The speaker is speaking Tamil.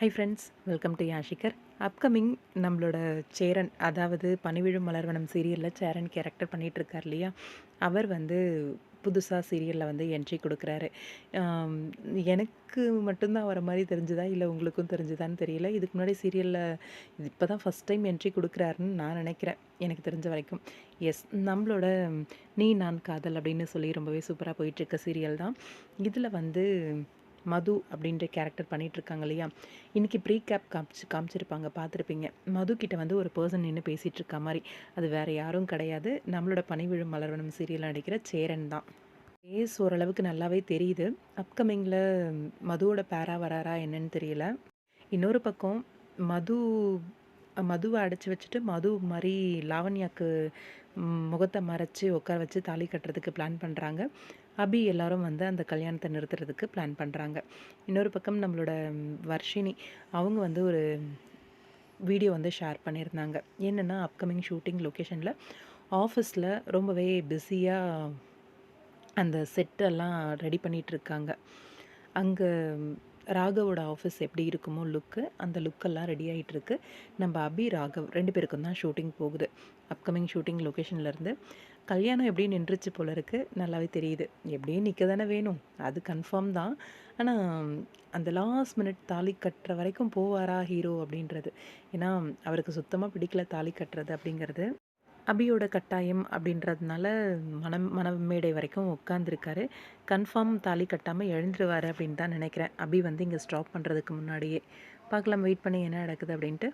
ஹை ஃப்ரெண்ட்ஸ் வெல்கம் டு யாஷிகர் அப்கமிங் நம்மளோட சேரன் அதாவது பனிவிழும் மலர்வனம் சீரியலில் சேரன் கேரக்டர் பண்ணிகிட்டு இருக்கார் இல்லையா? அவர் வந்து புதுசாக சீரியலில் வந்து என்ட்ரி கொடுக்குறாரு. எனக்கு மட்டும்தான் வர மாதிரி தெரிஞ்சுதா? இல்லை உங்களுக்கும் தெரிஞ்சுதான்னு தெரியல. இதுக்கு முன்னாடி சீரியலில் இப்போ தான் ஃபஸ்ட் டைம் என்ட்ரி கொடுக்குறாருன்னு நான் நினைக்கிறேன் எனக்கு தெரிஞ்ச வரைக்கும். எஸ் நம்மளோட நீ நான் காதல் அப்படின்னு சொல்லி ரொம்பவே சூப்பராக போயிட்டுருக்க சீரியல் தான். இதில் வந்து மது அப்படின்ற கேரக்டர் பண்ணிகிட்ருக்காங்க இருக்காங்க இல்லையா? இன்னைக்கு ப்ரீ கேப் காமிச்சு காமிச்சிருப்பாங்க பார்த்துருப்பீங்க. மது கிட்ட வந்து ஒரு பர்சன் நின்று பேசிகிட்டு இருக்க மாதிரி. அது வேற யாரும் கிடையாது. நம்மளோட பனிவிழும் மலர்வனம் சீரியல் நடிக்கிற சேரன் தான். பேஸ் ஓரளவுக்கு நல்லாவே தெரியுது. அப்கமிங்கில் மதுவோட பேரா வராரா என்னன்னு தெரியல. இன்னொரு பக்கம் மது மதுவை அடைச்சி வச்சுட்டு மது மாதிரி லாவண்யாக்கு முகத்தை மறைச்சி உட்கார வச்சு தாலி கட்டுறதுக்கு பிளான் பண்ணுறாங்க அபி எல்லாரும் வந்து அந்த கல்யாணத்தை நிறுத்துறதுக்கு பிளான் பண்ணுறாங்க இன்னொரு பக்கம் நம்மளோட வர்ஷினி அவங்க வந்து ஒரு வீடியோ வந்து ஷேர் பண்ணியிருந்தாங்க. என்னென்னா அப்கமிங் ஷூட்டிங் லொக்கேஷனில் ஆஃபீஸில் ரொம்பவே பிஸியாக அந்த செட்டெல்லாம் ரெடி பண்ணிகிட்ருக்காங்க அங்கே ராகவோட ஆஃபீஸ் எப்படி இருக்குமோ லுக்கு அந்த லுக்கெல்லாம் ரெடி ஆகிட்டு இருக்கு நம்ம அபி ராகவ் ரெண்டு பேருக்கும் தான் ஷூட்டிங் போகுது. அப்கமிங் ஷூட்டிங் லொக்கேஷன்லேருந்து கல்யாணம் எப்படி நின்றுச்சு போல இருக்கு? நல்லாவே தெரியுது. எப்படியும் நிற்க தானே வேணும். அது கன்ஃபார்ம் தான். ஆனால் அந்த லாஸ்ட் மினிட் தாலி கட்டுற வரைக்கும் போவாரா ஹீரோ அப்படின்றது. ஏன்னா அவருக்கு சுத்தமாக பிடிக்கல தாலி கட்டுறது அப்படிங்கிறது. அபியோட கட்டாயம் அப்படின்றதுனால மனம் மனமேடை வரைக்கும் உட்காந்துருக்காரு கன்ஃபார்ம் தாலி கட்டாமல் எழுந்துருவார் அப்படின்னு தான் நினைக்கிறேன். அபி வந்து இங்கே ஸ்டாப் பண்ணுறதுக்கு முன்னாடியே. பார்க்கலாம் வெயிட் பண்ணி என்ன நடக்குது அப்படின்ட்டு.